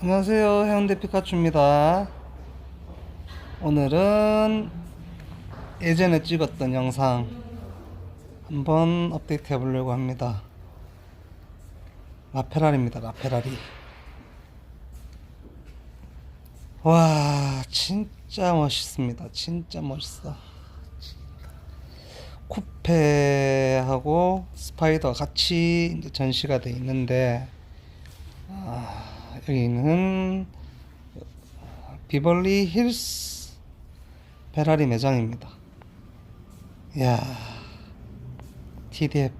안녕하세요 해운대 피카츄입니다. 오늘은 예전에 찍었던 영상 한번 업데이트 해보려고 합니다. 라페라리입니다 라페라리. 와 진짜 멋있습니다 진짜 멋있어. 쿠페하고 스파이더 같이 전시가 돼 있는데 아, 여기는 비벌리 힐스 페라리 매장입니다. 이야, TDF.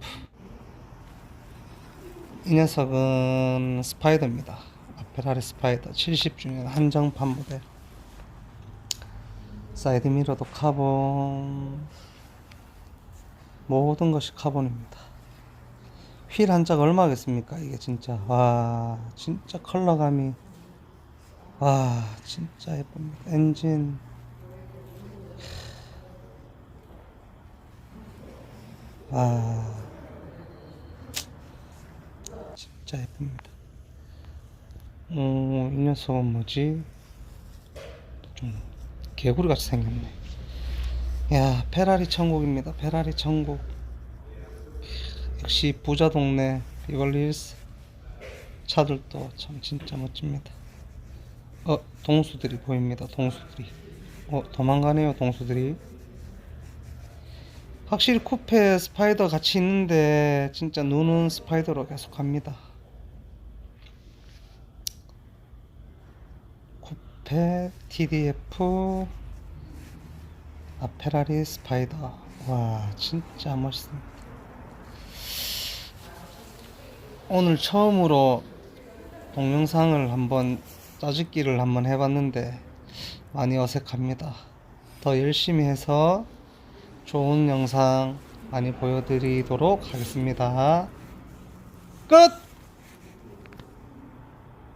이 녀석은 스파이더입니다. 아, 페라리 스파이더 70주년 한정판 모델. 사이드 미러도 카본. 모든 것이 카본입니다. 휠 한 짝 얼마겠습니까? 이게 진짜 와 진짜 컬러감이 와 진짜 예쁩니다. 엔진 와 진짜 예쁩니다. 어, 이 녀석은 뭐지? 좀 개구리 같이 생겼네. 야 페라리 천국입니다. 페라리 천국. 역시 부자 동네 비벌리힐스 차들도 참 진짜 멋집니다. 어 동수들이 보입니다. 동수들이. 어 도망가네요 동수들이. 확실히 쿠페 스파이더 같이 있는데 진짜 눈은 스파이더로 계속 갑니다. 쿠페 TDF 아 페라리 스파이더 와 진짜 멋있습니다. 오늘 처음으로 동영상을 한번 짜집기를 한번 해봤는데 많이 어색합니다. 더 열심히 해서 좋은 영상 많이 보여드리도록 하겠습니다. 끝!